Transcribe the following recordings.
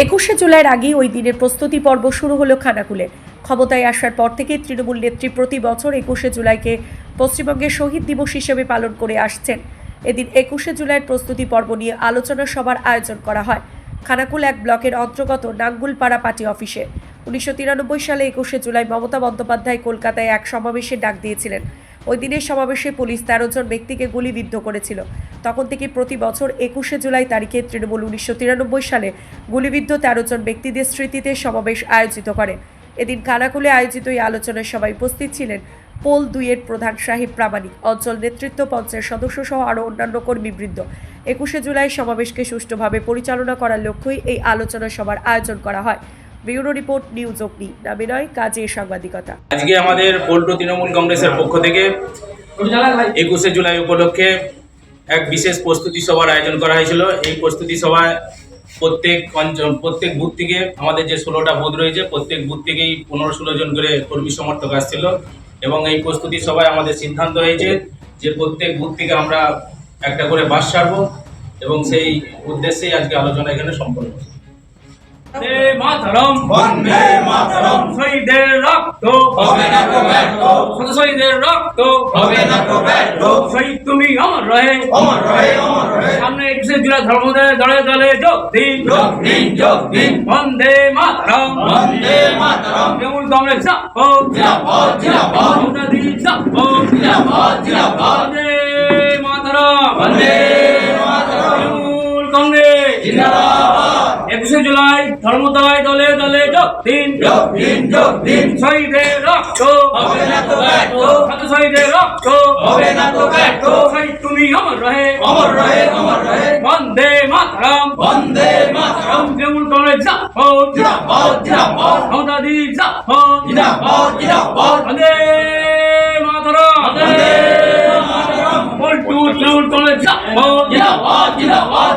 একুশে জুলাইয়ের আগেই ওই দিনের প্রস্তুতি পর্ব শুরু হলো খানাকুলে। ক্ষমতায় আসার পর থেকেই তৃণমূল নেত্রী প্রতি বছর একুশে জুলাইকে পশ্চিমবঙ্গের শহীদ দিবস হিসেবে পালন করে আসছেন। এদিন একুশে জুলাইয়ের প্রস্তুতি পর্ব নিয়ে আলোচনা সভার আয়োজন করা হয়। খানাকুল এক ব্লকের অন্তর্গত নাঙ্গুলপাড়া পার্টি অফিসে। উনিশশো তিরানব্বই সালে একুশে জুলাই মমতা বন্দ্যোপাধ্যায় কলকাতায় এক সমাবেশে ডাক দিয়েছিলেন। ওই দিনের সমাবেশে পুলিশ তেরো জন ব্যক্তিকে গুলিবিদ্ধ করেছিল। তখন থেকে প্রতি বছর একুশে জুলাই তারিখে তৃণমূল উনিশশো তিরানব্বই সালে গুলিবিদ্ধ তেরো জন ব্যক্তিদের স্মৃতিতে সমাবেশ আয়োজিত করে। এদিন কানাকুলে আয়োজিত এই আলোচনায় সবাই উপস্থিত ছিলেন পোল দুইয়ের প্রধান সাহিব প্রামাণিক, অঞ্চল নেতৃত্ব, পঞ্চায়েত সদস্য সহ আরও অন্যান্য কর্মীবৃন্দ। একুশে জুলাই সমাবেশকে সুষ্ঠুভাবে পরিচালনা করার লক্ষ্যেই এই আলোচনা সভার আয়োজন করা হয়। ব্যুরো রিপোর্ট, নিউজ অগ্নি। নামে কাজে সাংবাদিকতা। আজকে আমাদের পল্টু তৃণমূল কংগ্রেসের পক্ষ থেকে একুশে জুলাই উপলক্ষে এক বিশেষ প্রস্তুতি সভার আয়োজন করা হয়েছিল। এই প্রস্তুতি সভায় প্রত্যেক অঞ্চল, প্রত্যেক বুথ থেকে আমাদের যে ষোলোটা বুথ রয়েছে, প্রত্যেক বুথ থেকেই পনেরো ষোলো জন করে কর্মী সমর্থক আসছিল এবং এই প্রস্তুতি সভায় আমাদের সিদ্ধান্ত হয়েছে যে প্রত্যেক বুথ থেকে আমরা একটা করে বাস ছাড়বো এবং সেই উদ্দেশ্যেই আজকে আলোচনা এখানে সম্পন্ন মাতরম। বন্দে মাতরম। শহীদের রক্ত। হবে না তো ব্যর্থ। শহীদের রক্ত। হবে না তো ব্যর্থ। শহীদ তুমি অমর রহে। অমর রহে অমর রহে। সামনে একুশে জুলাই ধর্মদের দলে দলে যোগ দিন। যোগ দিন যোগ দিন। বন্দে মাতরম। বন্দে মাতরম। তৃণমূল কংগ্রেস যাপক জিরাপদ জিরাপদ মোদাদি যাপক জিরাপদ জিরাপদ বন্দে একুশে জুলাই ধর্মদয় দলে দলে যোগ দিন যোগ দিন যোগ দিন। শহীদের রক্ত। হবে না তো ব্যর্থ। শত শহীদের রক্ত। হবে না তো ব্যর্থ। শহীদ তুমি অমর রহে। অমর রহে অমর রহে। বন্দে মাতরম। বন্দে মাতরম। তৃণমূল কংগ্রেস যাপক জিরাপদ জিরাপদ মোদাদি যাপক জিরাপদ জিরাপদ বন্দে মাতরম। বন্দে মাতরম। পল্টু তৃণমূল কংগ্রেস যাপক জিরাপদ জিরাপদ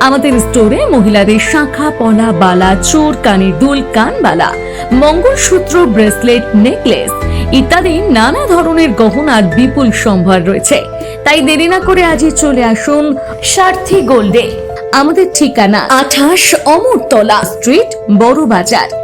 আমাদের স্টোরে মহিলাদের শাখা, পলা, বালা, চোর কানের দুল কানবালা মঙ্গলসূত্র, ব্রেসলেট, নেকলেস ইত্যাদি নানা ধরনের গহনার বিপুল সম্ভার রয়েছে। তাই দেরি না করে আজই চলে আসুন সার্থী গোল্ডে। আমাদের ঠিকানা আঠাশ Amartala street Bara Bazar